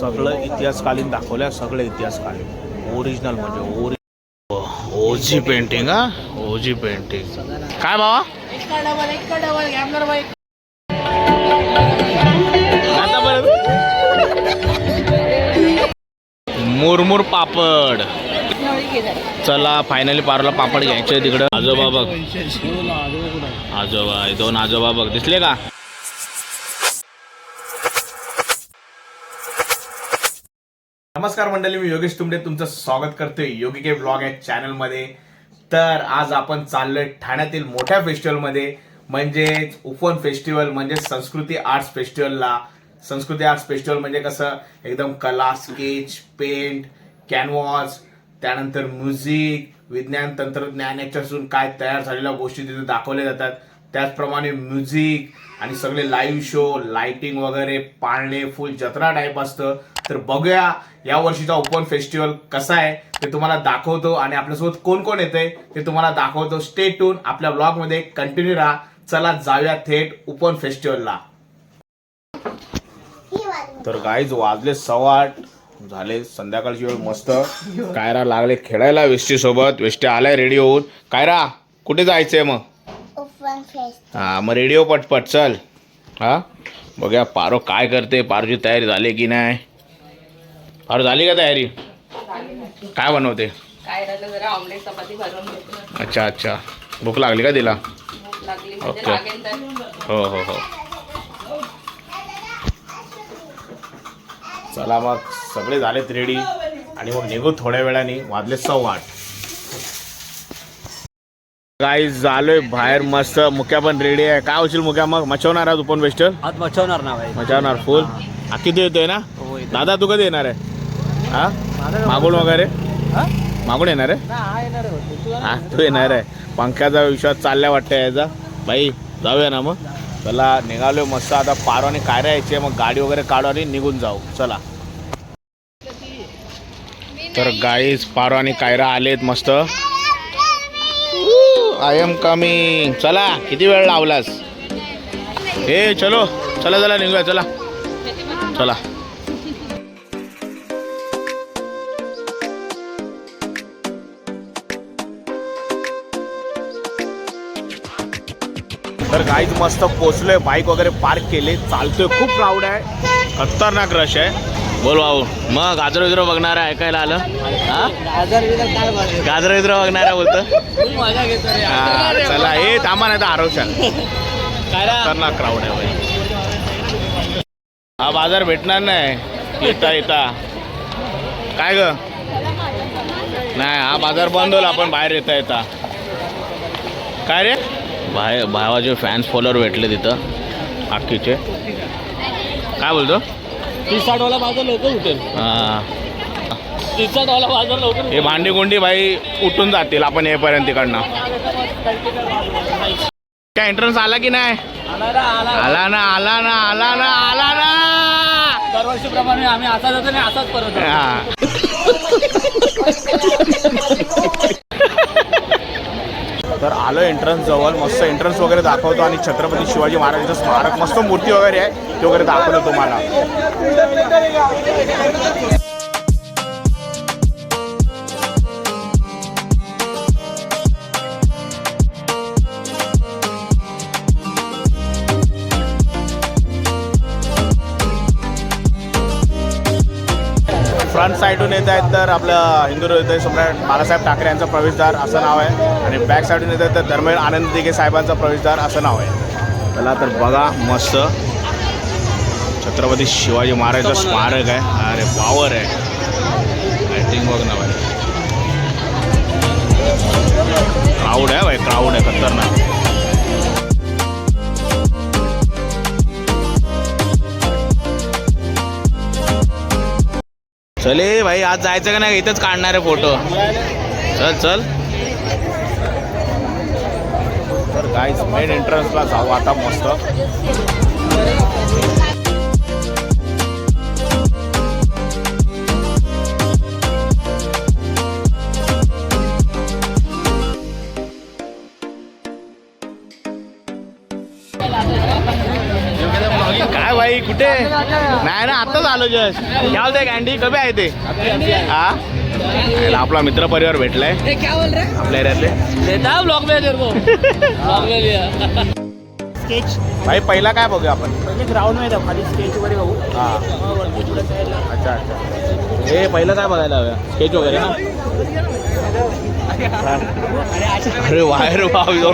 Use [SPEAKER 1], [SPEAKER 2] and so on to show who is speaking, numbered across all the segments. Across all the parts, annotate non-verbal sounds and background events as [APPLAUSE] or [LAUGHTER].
[SPEAKER 1] सगळं इतिहासकालीन दाखवलंय सगळं इतिहासकालीन. ओरिजिनल म्हणजे ओरि ओजी पेंटिंग हा? ओजी पेंटिंग काय बाबा मुरमुर पापड. चला फायनली पारला पापड घ्यायचे तिकडं. आजोबा बघ. आजोबा दोन आजोबा बघ. दिसले का? नमस्कार मंडळी मी योगेश तुमडे. तुमचं स्वागत करतोय योगी के ब्लॉग या चॅनलमध्ये. तर आज आपण चाललोय ठाण्यातील मोठ्या फेस्टिवलमध्ये म्हणजेच उपवन फेस्टिवल म्हणजे संस्कृती आर्ट्स फेस्टिवलला. संस्कृती आर्ट्स फेस्टिवल म्हणजे कसं? एकदम कला स्केच पेंट कॅनव्हॉस त्यानंतर म्युझिक विज्ञान तंत्रज्ञान याच्यापासून काय तयार झालेल्या गोष्टी तिथे दाखवल्या जातात. त्याचप्रमाणे म्युझिक आणि सगळे लाईव्ह शो लाइटिंग वगैरे पाळणे फुल जत्रा टाईप असतं. तर बघूया या वर्षीचा ओपन फेस्टिवल कसा आहे ते तुम्हाला दाखवतो आणि आपल्यासोबत कोण कोण येतंय ते तुम्हाला दाखवतो. स्टे टून आपल्या ब्लॉगमध्ये कंटिन्यू राहा. चला जाऊया थेट ओपन फेस्टिवलला. तर गाईज वाजले सव्वा आठ. झाले संध्याकाळची वेळ मस्त. कायरा लागले खेळायला वेष्टी सोबत. वेष्टी आलाय रेडी होऊन. कायरा कुठे जायचंय मग? हा मग रेडिओ पटपट. चल. हा? बघूया पारो काय करते पारोची तयारी झाली की नाही? पारो झाली का तयारी? काय बनवते?
[SPEAKER 2] काय राहिलं जरा ऑमलेट चपाती भरून घेते
[SPEAKER 1] अच्छा अच्छा. भूक लागली का तिला?
[SPEAKER 2] भूक लागली. म्हणजे
[SPEAKER 1] ओके.
[SPEAKER 2] लागेल तर.
[SPEAKER 1] हो हो हो. चला मग सगळे झालेत रेडी आणि मग निघू थोड्या वेळाने. वाजले सव्वा आठ काही झालोय बाहेर मस्त. मुक्या पण रेडी आहे. काय होशील मुक्या मग? मचवणार आज ओपन वेस्टर
[SPEAKER 3] आज मचवणार ना भाई.
[SPEAKER 1] मचवणार फुल हा. किती येतोय ना?
[SPEAKER 3] हो, येतोय.
[SPEAKER 1] दादा तू कधी येणार आहे? हा? मागून वगैरे? मागून येणार आहे? हा तू येणार आहे. पंख्याचा विश्वास चालल्या वाटतं याचा. भाई जाऊया ना मग. चला निघालोय मस्त. आता पारो आणि काय यायचे? मग गाडी वगैरे काढू आणि निघून जाऊ. चला. तर गाईज पारो आणि कायरा आलेत मस्त. आय एम कमिंग चला किती वेळ लावलास? ए चलो. चला चला निघूया चला. चला. तर गाईज मस्त पोचलोय बाईक वगैरे पार्क केले. चालतोय. खूप प्राऊड आहे. खतरनाक रश आहे. बोल भाऊ. मग गाजर विजर बघणार आहे ऐकायला आलं? हा? गाजर विजर बघणार? आहे बोलतं? हा, चला. हे थांबा नाही तर आरवशाल? खतरनाक क्राऊड आहे हा बाजार भेटणार नाही. येता येता. काय ग? नाही हा बाजार बंद होईल. आपण बाहेर येता येता. काय रे? बाहेर भावाचे फॅन्स फॉलोअर भेटले तिथं अख्खीचे काय बोलतो
[SPEAKER 3] तीस बाजार लवकर उठेल
[SPEAKER 1] हा.
[SPEAKER 3] तीस बाजार लवकर
[SPEAKER 1] हे भांडी गुंडी बाई उठून जातील आपण येईपर्यंत तिकडनं काय एंट्रन्स आला की नाही
[SPEAKER 3] आला रा, आला
[SPEAKER 1] आला ना आला ना आला ना आला ना
[SPEAKER 3] दरवर्षीप्रमाणे आम्ही असा जातो आणि असाच परत येतो.
[SPEAKER 1] हा. [LAUGHS] तर आलं एंट्रन्स जवळ मस्त एंट्रन्स वगैरे दाखवतो आणि छत्रपती शिवाजी महाराजांचं स्मारक मस्त मूर्ती वगैरे आहे ते वगैरे दाखवतो तुम्हाला. फ्रंट साईडून येत आहेत तर आपलं हिंदू हृदय सम्राट बाळासाहेब ठाकरे यांचा प्रवेशद्वार असं नाव आहे. आणि बॅक साईडून येत आहेत तर धर्मेंद्र आनंद दिघे साहेबांचा प्रवेशद्वार असं नाव आहे. चला तर बघा मस्त. छत्रपती शिवाजी महाराजांचं स्मारक आहे. अरे पावर आहे. लाइटिंग बघ ना भाई. क्राऊड आहे भाई क्राऊड आहे खतरनाक. चले भाई आज जायचं का नाही? इथंच काढणार आहे फोटो चल चल. तर गाईज मेन एंट्रन्सला जाऊ आता मस्त. कुठे? नाही ना आत्ताच आलो जस्ट. काय बोलते कॅन्डी कमी आहे ते. हा? आपला मित्र परिवार भेटलाय. आपल्या एरियातले.
[SPEAKER 3] देता ब्लॉग में तेरे को ब्लॉग में लिया
[SPEAKER 4] स्केच
[SPEAKER 1] भाई पहिला काय बघूया आपण?
[SPEAKER 4] म्हणजे ग्राउंडमध्ये जाऊ खाली स्केच वगैरे बघू.
[SPEAKER 1] हा.
[SPEAKER 4] पुढे साईडला
[SPEAKER 1] अच्छा अच्छा. हे पहिलं काय बघायला हवं? स्केच वगैरे ना? अरे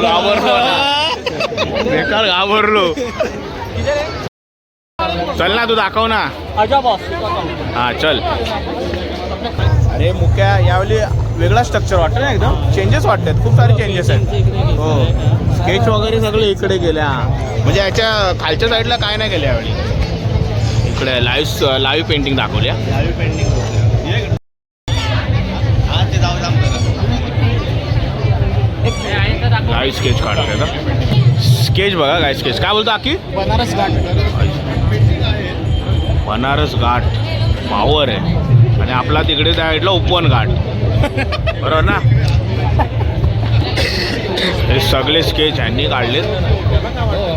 [SPEAKER 1] घाबरलो ना. [LAUGHS] बेकार घाबरलो. चल ना तू दाखव ना. हा चल. अरे मुक्या यावेळी वेगळा स्ट्रक्चर वाटतं ना एकदम? चेंजेस वाटतात खूप सारे चेंजेस आहेत. हो. स्केच वगैरे सगळे इकडे गेले हा म्हणजे याच्या खालच्या साईडला काय नाही केलं यावेळी. इकडे लाईव्ह लाईव्ह पेंटिंग दाखवल्या. लाईव्ह पेंटिंग लाईव्ह स्केच काढतोय का स्केच बघा काय स्केच काय बोलतो आकी
[SPEAKER 4] बनारस घाट.
[SPEAKER 1] बनारस घाट पावर आहे. आणि आपला तिकडे त्या साईडला उपवन घाट. बरोबर ना? हे सगळे स्केच ह्यांनी काढलेत.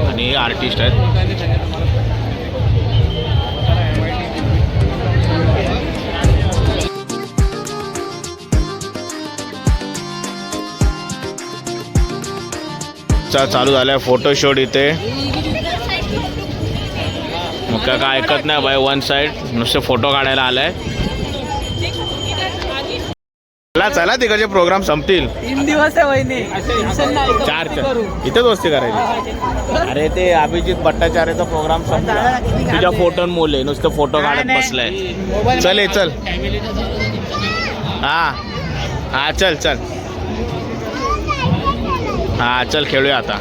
[SPEAKER 1] आणि हे आर्टिस्ट आहेत. चा चालू झालाय फोटोशूट इथे. मग काय काय ऐकत नाही बाय वन साईड नुसते फोटो काढायला आलाय. चला चला तिकडचे प्रोग्राम संपतील.
[SPEAKER 4] तीन दिवस आहे वहिनी.
[SPEAKER 1] चार चार इथेच वस्ती करायची. अरे ते अभिजित भट्टाचार्यचा प्रोग्राम संपला. तुझ्या फोटो मुले नुसतं फोटो काढत बसलाय. चल ये चल. हा. हा चल चल. हा चल खेळूया आता.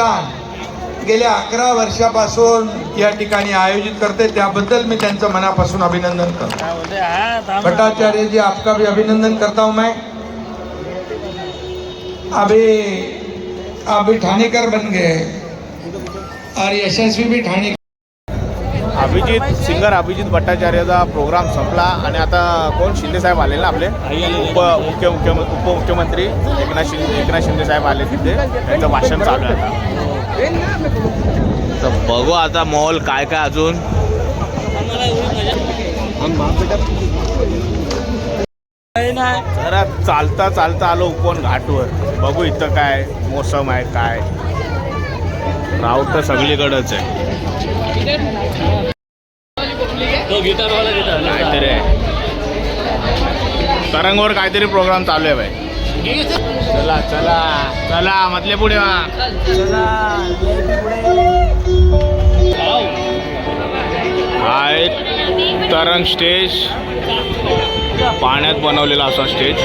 [SPEAKER 5] संस्थान गेल्या अकरा वर्षापासून या ठिकाणी आयोजित करते. त्याबद्दल मी त्यांचं मनापासून अभिनंदन करतो. भट्टाचार्य जी आपका भी अभिनंदन करता हूं मैं. अभी अभी ठाणेकर बन गए और यशस्वी भी ठाणे
[SPEAKER 1] अभिजित सिंगर अभिजित भट्टाचार्यचा प्रोग्राम संपला आणि आता कोण? शिंदे साहेब आले ना आपले? उप मुख्य मुख्य उपमुख्यमंत्री एकनाथ शिंदे एकनाथ शिंदे साहेब आले तिथे. त्यांचं भाषण चालू आहे आता. तर बघू आता मॉल काय काय अजून. जरा चालता चालता आलो उपवन घाटवर. बघू इथं काय मोसम आहे काय. राऊट तर सगळीकडंच आहे.
[SPEAKER 3] गिटार वाला गिटार
[SPEAKER 1] काहीतरी आहे. तरंगवर काहीतरी प्रोग्राम चालू आहे भाई. चला चला चला मधले पुढे तरंग स्टेज पाण्यात बनवलेला असा स्टेज.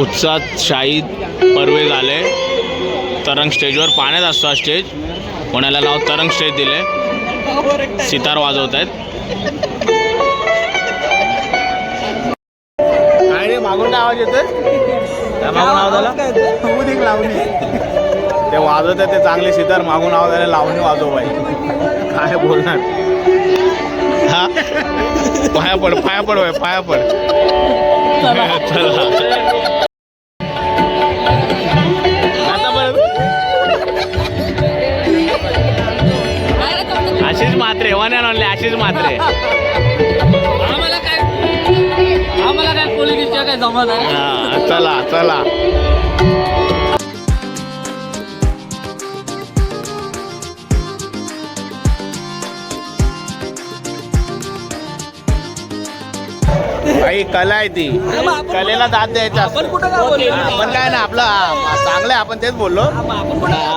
[SPEAKER 1] उत्साह शाहीद परवे झाले तरंग स्टेजवर पाण्यात असतो हा स्टेज. कोणाला नाव तरंग स्टेज दिले? सितार वाजवत आहेत. मागून काय आवाज येतोय? मागून आवाज आला? [LAUGHS] ते वाजवत ते चांगले सितार मागून आवाज आले लावणी वाजव बाई. काय बोलणार? हा? पाया पड पाया पड बाई, पाया पड. चला. आता बरं Ashish Matre one and only Ashish Matre
[SPEAKER 3] काय पोलिटिक्सच्या काय
[SPEAKER 1] चला चला. काही कला आहे ती. कलेला दाद द्यायचा.
[SPEAKER 4] आपण कुठं काय
[SPEAKER 1] आपण काय ना आपलं चांगलं आहे आपण तेच बोललो.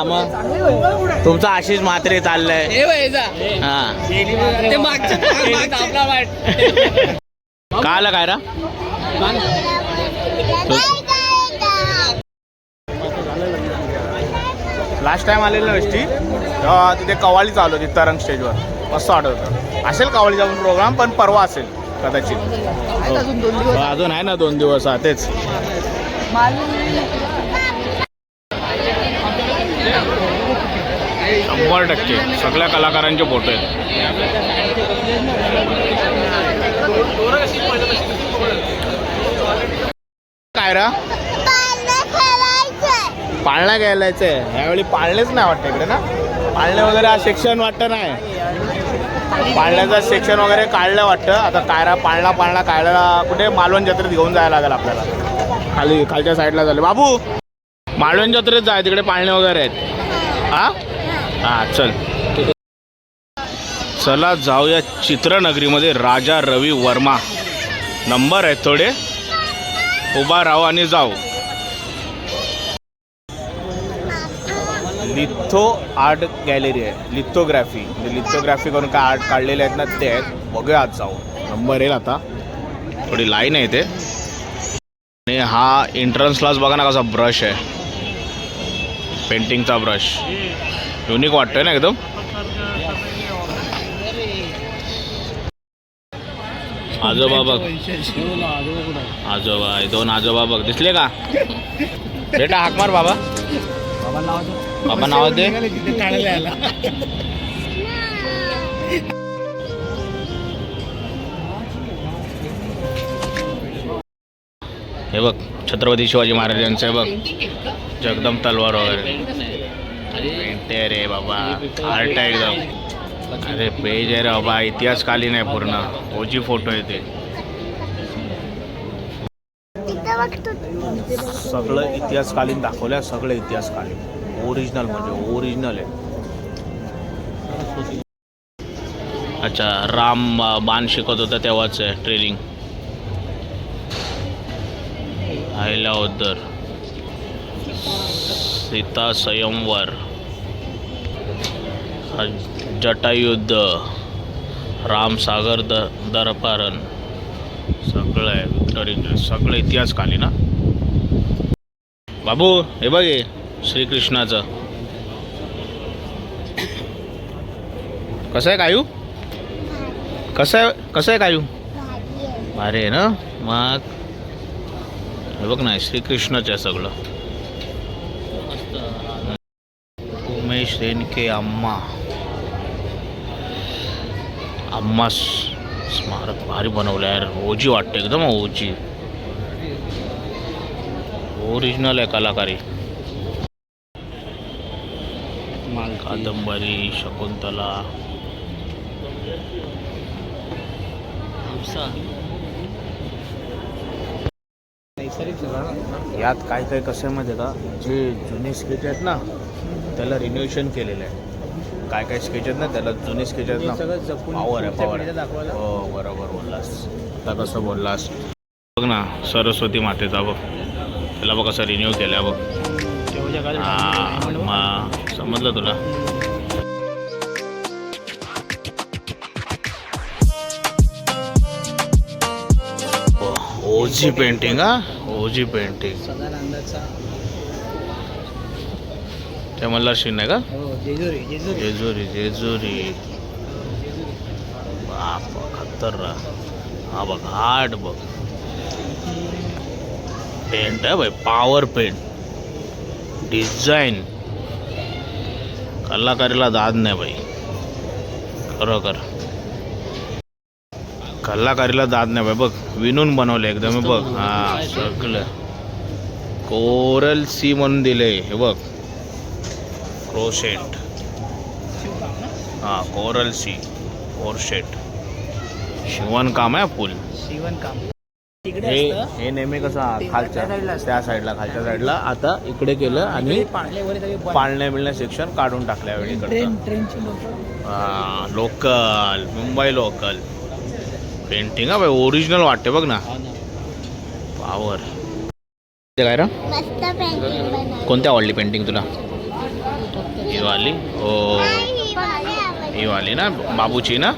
[SPEAKER 1] मग तुमचा आशिष म्हात्रे चाललंय.
[SPEAKER 4] हे व्हायचा
[SPEAKER 1] हा.
[SPEAKER 4] ते मागच्या मागच्या-
[SPEAKER 3] आपला वाट.
[SPEAKER 1] का आलं काय रा? लास्ट टाइम आलेलं एसटी तिथे कवाळी चालू होती तरंग स्टेजवर मस्त आठवतं असेल कवाळी जाऊन प्रोग्राम पण परवा असेल कदाचित. हो. अजून आहे ना दोन दिवस तेच. शंभर टक्के. सगळ्या कलाकारांचे फोटो आहेत. काय रा?
[SPEAKER 6] पाळणं खेळायचंय.
[SPEAKER 1] पाळणा घ्यायला आहे यावेळी पाळणेच नाही वाटतं इकडे ना? पाळणे वगैरे सेक्शन वाटतं नाही. पाळण्याचं सेक्शन वगैरे काढलं वाटतं. आता कायरा पाळणा पाळणा काढला कुठे? मालवण जत्रेत घेऊन जायला लागेल आपल्याला. खाली खालच्या साईडला झाले. बाबू! मालवण जत्रेत जाय तिकडे पाळणे वगैरे आहेत. हा? हा चल. चला जाऊया चित्रनगरीमध्ये राजा रवी वर्मा. नंबर आहेत थोडे. उभा राहू आणि जाऊ. लिथो आर्ट गॅलरी आहे. लिथोग्राफी. म्हणजे लिथोग्राफी करून काय आर्ट काढलेले आहेत ना ते आहेत. बघूया आज जाऊ. नंबर येईल आता. थोडी लाईन आहे ते आणि हा एंट्रन्सलाच बघा ना कसा ब्रश आहे. पेंटिंगचा ब्रश युनिक वाटतोय ना एकदम? आजोबा बघ. आजोबा हे दोन आजोबा बघ. दिसले का? बेटा हाक मार बाबा. बाबा नाव दे. हे बघ छत्रपती शिवाजी महाराजांचं हे बघ. जगदम तलवार वगैरे. पेंटे रे बाबा. आर्ट आहे एकदम. अरे पेज आहे रे बाबा इतिहासकालीन आहे पूर्ण. ओजी फोटो आहे ते.
[SPEAKER 6] तिथं बघतो
[SPEAKER 1] सगळं इतिहासकालीन दाखवलं सगळं इतिहासकालीन. ओरिजिनल म्हणजे ओरिजिनल आहे. अच्छा राम बाण शिकत होता तेव्हाच आहे ट्रेनिंग आयला उद्दर सीता स्वयंवर. जटायुद्ध रामसागर द दरपारण सगळं आहे विक्टोरी सगळं इतिहासकालीन ना? बाबू हे बघ हे श्रीकृष्णाचं. कसं आहे कायू? कसं आहे कसं आहे कायू? भारी आहे ना? मग? हे बघ नाही श्रीकृष्णच आहे सगळं. उमेश रेनके अम्मा. अम्मा स्मारक भारी बनवलं यार. ओजी वाटतं एकदम ओजी. ओरिजिनल आहे कलाकारी. कादंबरी शकुंतला. यात काय काय कसं आहे माहिती का? जे जुने स्केच आहेत ना त्याला रिन्युएशन केलेलं आहे. काय काय स्केच आहेत ना त्याला जुने स्केच आहेत ना. पॉवर आहे पॉवर आहे. हो बरोबर बोललास. आता कसं बोललास? बघ ना सरस्वती मातेचा बघ. त्याला बघ कसं रिन्यू केलं बघ. हा समजलं तुला? ओजी पेंटिंग हा? ओजी पेंटिंग
[SPEAKER 4] सदानंदाचा
[SPEAKER 1] ते मल्हार शिन आहे का?
[SPEAKER 4] हो जेजुरी जेजुरी.
[SPEAKER 1] जेजुरी जेजुरी. बाप खतरा हा बघ हार्ड बघ. पेंट आहे भाई पॉवर पेंट डिझाईन कलाकारीला दाद नाही भाई. खरोखर. कलाकारीला दाद नाही भाई बघ. विणून बनवले एकदम हे बघ हा सगळं. कोरल सी म्हणून दिले हे बघ. क्रोशेट हा कोरल सी कोरशेट शिवणकाम आहे फुल.
[SPEAKER 4] शिवणकाम
[SPEAKER 1] हे
[SPEAKER 4] असतं.
[SPEAKER 1] हे नेहमी कसं खालच्या
[SPEAKER 4] त्या साईडला
[SPEAKER 1] खालच्या साईडला. आता इकडे केलं आणि. पाळण्या बिळण्या सेक्शन काढून टाकल्या वेळी
[SPEAKER 4] ट्रेन ट्रेनची लोक.
[SPEAKER 1] Local Mumbai local. पेंटिंग हा भाई ओरिजिनल वाटते बघ ना. पावर काय रा?
[SPEAKER 6] मस्त पेंटिंग बनवली.
[SPEAKER 1] कोणती आवडली पेंटिंग तुला? ही वाली हो
[SPEAKER 6] ही
[SPEAKER 1] वाली ना बाबूची ना.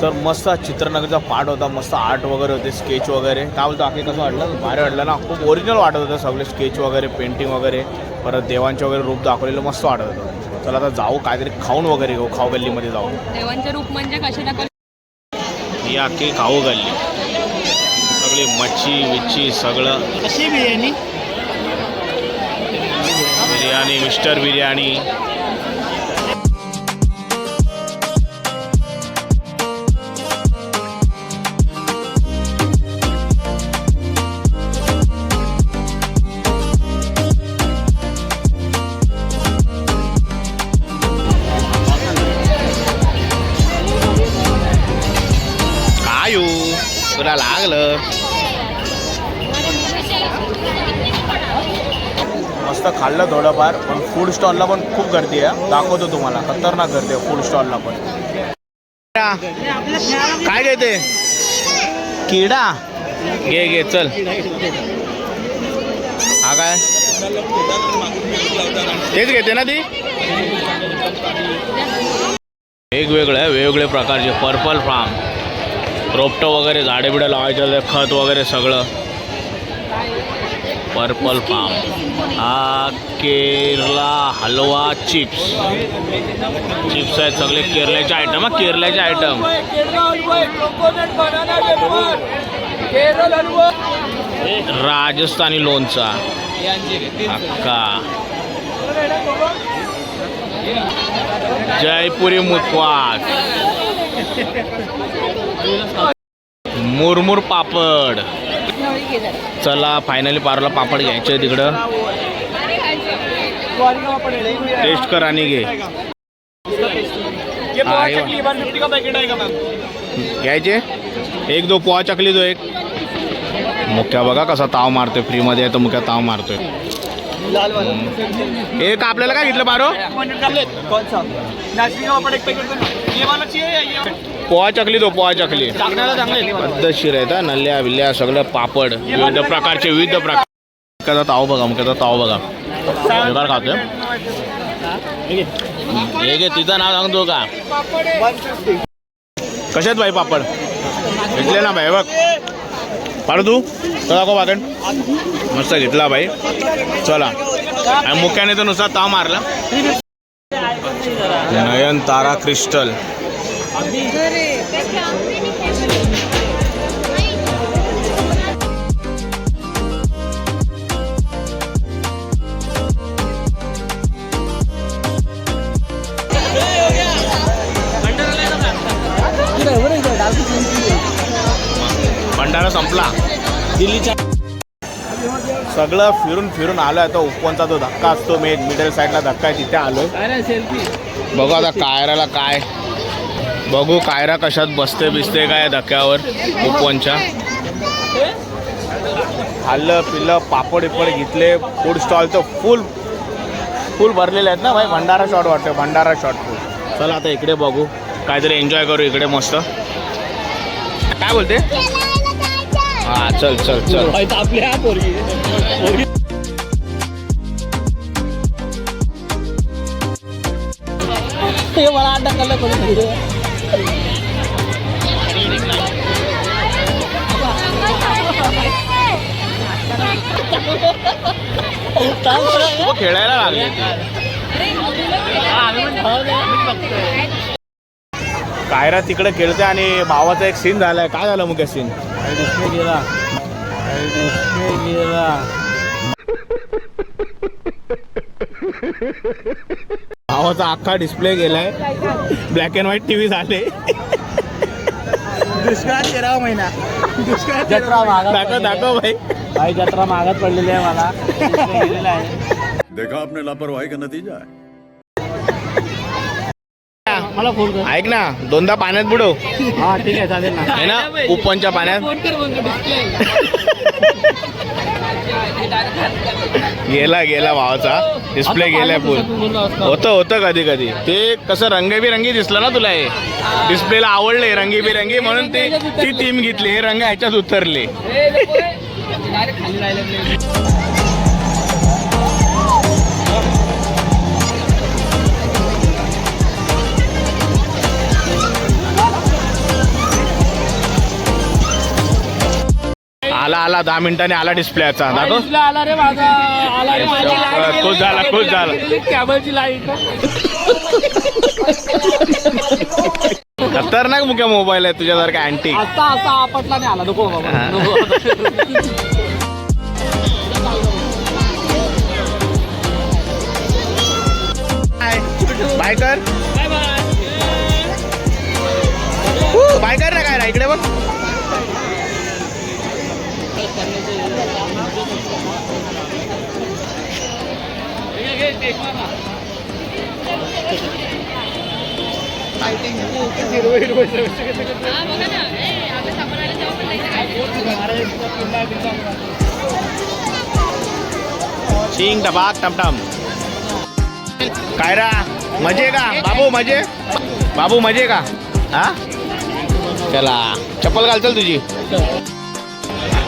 [SPEAKER 1] तर मस्त चित्रनगरचा पार्ट होता मस्त आर्ट वगैरे होते स्केच वगैरे. काय बोलतो आखी कसं वाटलं? भारी वाटलं ना? खूप ओरिजिनल वाटत होतं सगळे स्केच वगैरे पेंटिंग वगैरे. परत देवांचे वगैरे रूप दाखवलेलं मस्त वाटत होतं. चला आता जाऊ काहीतरी खाऊन वगैरे घेऊ खाऊ गल्लीमध्ये जाऊ
[SPEAKER 2] देवांचे रूप म्हणजे कसे दाखवले
[SPEAKER 1] ही अख्खी खाऊ गल्ली. सगळी मच्छी विच्छी सगळं.
[SPEAKER 4] कशी बिर्याणी?
[SPEAKER 1] बिर्याणी मिस्टर बिर्याणी. खाल्लं थोडंफार पण फूड स्टॉलला पण खूप गर्दी आहे. दाखवतो तुम्हाला. खतरनाक गर्दी आहे फूड स्टॉलला पण. काय घेते किडा? घे घे चल. हा काय? तेच घेते ना ती. वेगवेगळे वेगवेगळे प्रकारचे पर्पल फार्म रोपटं वगैरे झाडे बिडं लावायचं खत वगैरे सगळं. पर्पल फार्म हा केरला हलवा चिप्स. चिप्स आहेत सगळे केरल्याचे आयटम हा केरल्याचे आयटम राजस्थानी लोणचा. अक्का. जयपुरी मुखवास. मुरमुर पापड. चला फायनली पारोला पापड घ्यायचे तिकडं टेस्ट कर आणि घे. घ्यायचे? एक दो पोहा चकली दो एक. मुख्या बघा कसा ताव मारतोय फ्रीमध्ये आहे तर मुख्या ताव मारतोय. एक आपल्याला काय घेतलं बारो पोहा चकली दो पोहा चकली. पद्धतशीर आहेत हा, नल्ल्या बिल्ल्या सगळं पापड विविध प्रकारचे विविध प्रकार ताव बघा मुख्याचा ताव बघा. बेकार खातोय. हे? घे तिचं नाव सांगतो का? कशात भाई पापड? घेतले ना भाई बघ. पाडू तू? तर दाखव पाकड मस्त घेतला भाई चला. आणि मुख्याने तर नुसता ताव मारला. नयन तारा क्रिस्टल. भंडारा संपला. दिल्लीच्या सगळं फिरून फिरून आलोय. तो उपवनचा जो धक्का असतो मेन मिडल साईडला धक्का आहे तिथे आलोय.
[SPEAKER 3] सेल्फी
[SPEAKER 1] बघू आता कायराला काय? बघू कायरा कशात बसते बिसते काय धक्क्यावर उपवनच्या. खाल्लं पिल्लं पापड इपड घेतले फूड स्टॉलचं फुल फुल भरलेले आहेत ना भाई? भंडारा शॉट वाटतं भंडारा शॉट फुल चला आता इकडे बघू. काहीतरी एन्जॉय करू इकडे मस्त. काय बोलते? हा चल चल चल.
[SPEAKER 3] आपल्या मला अंडा
[SPEAKER 1] खेळायला लागले. कायरा तिकडे खेळते आणि भावाचा एक सीन झालाय. काय झालं मग सीन
[SPEAKER 3] गेला गेला
[SPEAKER 1] भावाचा अख्खा डिस्प्ले गेलाय. ब्लॅक अँड व्हाईट टीव्ही झाले.
[SPEAKER 4] दुष्काळ तेरावा महिना.
[SPEAKER 3] जत्रा मागात
[SPEAKER 1] दाखव दाखव भाई.
[SPEAKER 3] भाई जत्रा मागात पडलेली आहे मला. गेलेला आहे.
[SPEAKER 7] देखा आपने लापरवाही का नतीजा है?
[SPEAKER 3] मला फोन कर.
[SPEAKER 1] ऐक ना दोनदा पाण्यात बुडव.
[SPEAKER 3] हा ठीक आहे चालेल ना.
[SPEAKER 1] आहे ना उपवनच्या पाण्यात. [LAUGHS] गेला गेला भावाचा. डिस्प्ले गेलाय फुल होतं होतं कधी कधी. ते कसं रंगबिरंगी दिसलं ना तुला हे? डिस्प्लेला आवडले रंगीबिरंगी म्हणून ते ती टीम घेतली हे रंग ह्याच्यात उतरले. आला आला दहा मिनिटांनी आला डिस्प्लेचा दाखव
[SPEAKER 3] डिस्प्ले आला रे माझा आला रे माझी. लाइट
[SPEAKER 1] खुश झाला खुश झाला.
[SPEAKER 3] कॅबलची लाइट.
[SPEAKER 1] खतरनाक मुख्य मोबाईल आहे तुझ्यासारखा अँटी
[SPEAKER 3] असा असा आपटला नाही आला. नको
[SPEAKER 1] बाय कर.
[SPEAKER 3] बाय
[SPEAKER 1] कर ना काय ना इकडे बघ.
[SPEAKER 2] हा बघा ना
[SPEAKER 1] टपाक टमटम कायरा मजे का? बाबू मजे? बाबू मजे का? हा? चला. चप्पल घाल चल तुझी.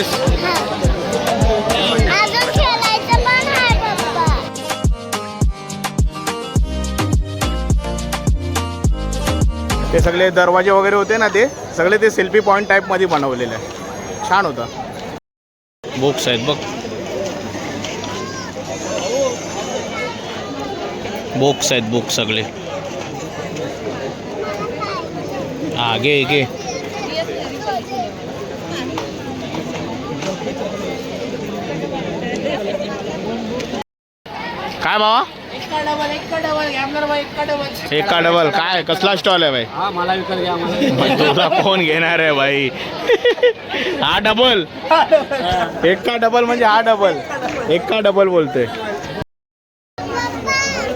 [SPEAKER 6] पप्पा.
[SPEAKER 1] ते सगळे दरवाजे वगैरे होते ना ते सगळे ते सेल्फी पॉईंट टाईपमध्ये बनवलेले आहे. छान होतं. बुक्स आहेत बघ. बुक्स आहेत बुक्स सगळे. हा घे घे काय बाबा एका डबल काय कसला स्टॉल आहे भाई?
[SPEAKER 3] हा
[SPEAKER 1] तुला कोण घेणार आहे भाई? [LAUGHS] हा डबल एका डबल म्हणजे हा डबल एका डबल बोलतोय.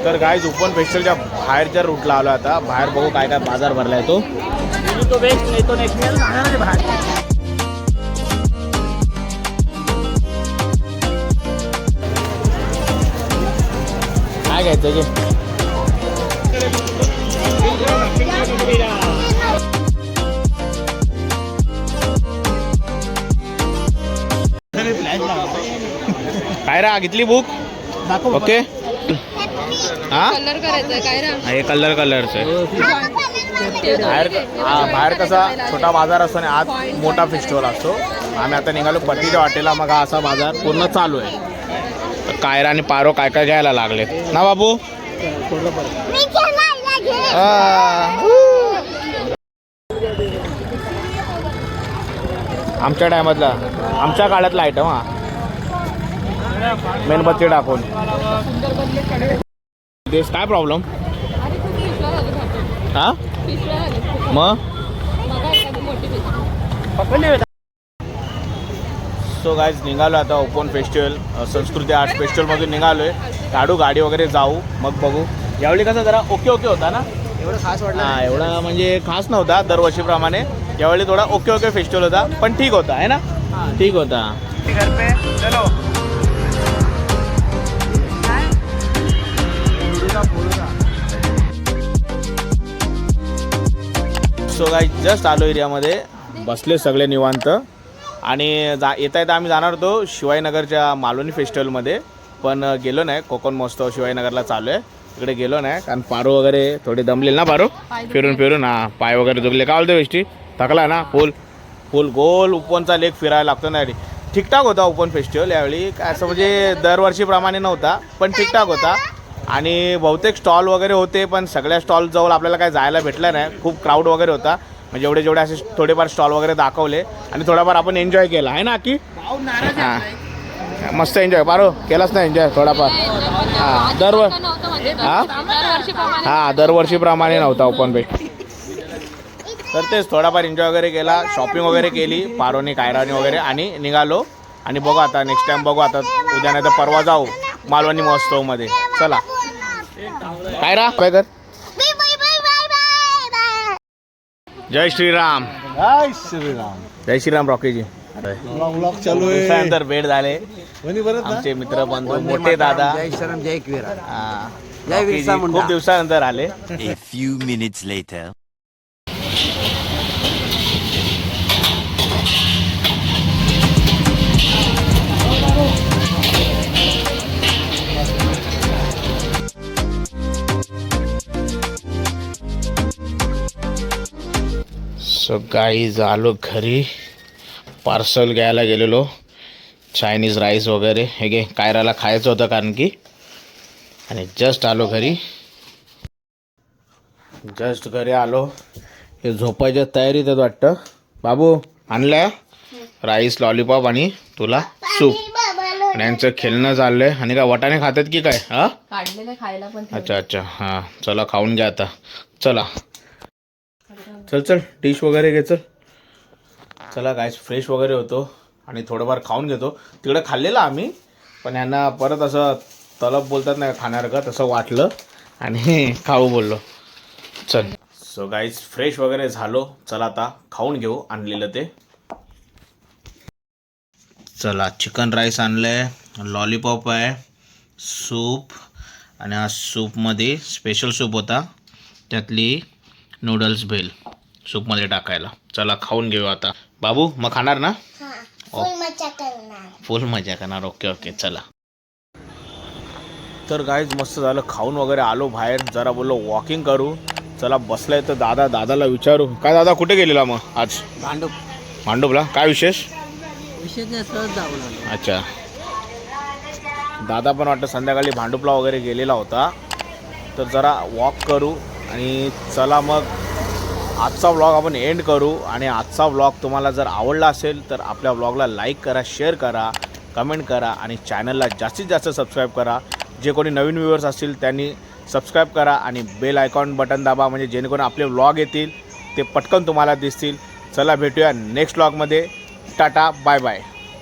[SPEAKER 1] तर काय ओपन फेस्टिवलच्या बाहेरच्या रूटला आलो आता बाहेर बघू काय काय बाजार भरलाय तो.
[SPEAKER 4] तो बेस्ट नाही तो नेक्स्ट
[SPEAKER 1] घ्यायचं की काय रा घेतली बुक ओके. हा?
[SPEAKER 2] कलर करायचा काय रा?
[SPEAKER 1] हे कलर कलरचं आहे. बाहेर हा, बाहेर कसा छोटा बाजार असतो आणि आत मोठा फेस्टिवल असतो. आम्ही आता निघालो पट्टीच्या वाटेला मग हा असा बाजार पूर्ण चालू आहे. कायरा आणि पारो काय काय घ्यायला लागलेत. ना बाबू. आमच्या टायमातला आमच्या काळातला आयटम हा. मेणबत्ती टाकून. तेच काय प्रॉब्लेम हा? मग? सो गाईज निघालो आता ओपन फेस्टिवल संस्कृती आर्ट फेस्टिवलमधून निघालो आहे काढू गाडी वगैरे जाऊ मग बघू. यावेळी कसं जरा ओके ओके होता ना?
[SPEAKER 4] एवढं खास वाटलं
[SPEAKER 1] हा एवढा म्हणजे खास नव्हता दरवर्षीप्रमाणे. यावेळी थोडा ओके ओके फेस्टिवल होता पण ठीक होता आहे ना? ठीक होता. सो गाई जस्ट आलो एरियामध्ये. बसले सगळे निवांत. आणि जा येता येता आम्ही जाणार होतो शिवाजीनगरच्या मालवणी फेस्टिवलमध्ये पण गेलो नाही. कोकण महोत्सव शिवाजीनगरला चालू आहे. तिकडे गेलो नाही. कारण पारो वगैरे थोडे दमले ना पारो? फिरून फिरून. हा पाय वगैरे दुखले. काय बोलतो वेष्टी? थकला ना? फुल फुल गोल उपवनचा लेक फिरायला लागतो ना ठीकठाक होता ओपन फेस्टिवल यावेळी. काय असं म्हणजे दरवर्षीप्रमाणे नव्हता पण ठीकठाक होता. आणि बहुतेक स्टॉल वगैरे होते पण सगळ्या स्टॉल जवळ आपल्याला काय जायला भेटलं नाही. खूप क्राऊड वगैरे होता. म्हणजे एवढे जेवढे असे थोडेफार स्टॉल वगैरे दाखवले आणि थोडाफार आपण एन्जॉय केला. आहे ना की हां. मस्त एन्जॉय. पारो केलाच ना एन्जॉय थोडाफार? हां दरवर हा? हां दरवर्षीप्रमाणे नव्हता ओपन पे तर तेच थोडाफार एन्जॉय वगैरे केला शॉपिंग वगैरे केली पारोनी कायरानी वगैरे आणि निघालो. आणि बघू आता नेक्स्ट टाइम बघू आता. उद्या नाही तर परवा जाऊ. मालवणी महोत्सवमध्ये. चला. काय रा काय कर
[SPEAKER 6] bye bye bye bye bye bye
[SPEAKER 1] जय श्रीराम।
[SPEAKER 4] जय श्रीराम।
[SPEAKER 1] जय श्रीराम रॉकीजी।
[SPEAKER 4] चालू आहे.
[SPEAKER 1] दिवसानंतर भेट झाले. आमचे मित्र बंधू मोठे दादा.
[SPEAKER 8] जय श्रीराम जय
[SPEAKER 1] हा.
[SPEAKER 8] मुंडा.
[SPEAKER 1] खूप दिवसानंतर आले.
[SPEAKER 7] A few minutes
[SPEAKER 1] so guys आलो घरी. पार्सल घ्यायला गेलेलो. चायनीज राईस वगैरे. हे घे कायराला खायचं होतं कारण की. आणि जस्ट आलो घरी. जस्ट घरी आलो. हे झोपायच्या तयारीत आहेत वाटतं. बाबू आणलं राईस लॉलीपॉप आणि तुला सूप आणि यांचं खेळणं चाललंय. आणि काय वाटाणे खातात की काय? हा?
[SPEAKER 2] खायला पण
[SPEAKER 1] अच्छा अच्छा. हां. चला खाऊन घ्या आता. चला. चल चल डिश वगैरे घे चल. चला काय फ्रेश वगैरे होतो आणि थोडंफार खाऊन घेतो. तिकडं खाल्लेलं आम्ही पण यांना परत असं तलब बोलतात नाही खाणार का तसं वाटलं आणि [LAUGHS] खाऊ बोललो. चल. सो गाईज फ्रेश वगैरे झालो. चला आता खाऊन घेऊ आणलेलं ते. चला चिकन राईस आणलंय लॉलीपॉप आहे सूप आणि हा सूपमध्ये स्पेशल सूप होता त्यातली नूडल्स भेल. सूपमध्ये टाकायला. चला खाऊन घेऊ आता. बाबू मग खाणार ना?
[SPEAKER 6] हा फुल मजा करणार.
[SPEAKER 1] फुल मजा करणार. ओके ओके चला. तर गाईज मस्त झालं. खाऊन वगैरे आलो बाहेर. जरा बोललो वॉकिंग करू. चला बसलाय तर दादा दादाला विचारू. काय दादा कुठे गेलेला मग आज?
[SPEAKER 3] भांडूप.
[SPEAKER 1] मांडूपला काय विशेष?
[SPEAKER 3] विषय नाही सहज जाऊन आलो.
[SPEAKER 1] अच्छा. दादा पण वाटतं संध्याकाळी भांडुपला वगैरे गेलेला होता. तर जरा वॉक करू आणि चला मग आजचा व्लॉग आपण एंड करू आणि आजचा व्लॉग तुम्हाला जर आवडला असेल तर आपल्या व्लॉगला लाईक करा शेअर करा कमेंट करा आणि चॅनलला जास्तीत जास्त सबस्क्राईब करा. जे कोणी नवीन व्ह्युअर्स असतील त्यांनी सबस्क्राईब करा आणि बेल आयकॉन बटन दाबा म्हणजे जेणेकरून आपले व्लॉग येतील ते पटकन तुम्हाला दिसतील. चला भेटूया नेक्स्ट व्लॉगमध्ये टाटा बाय बाय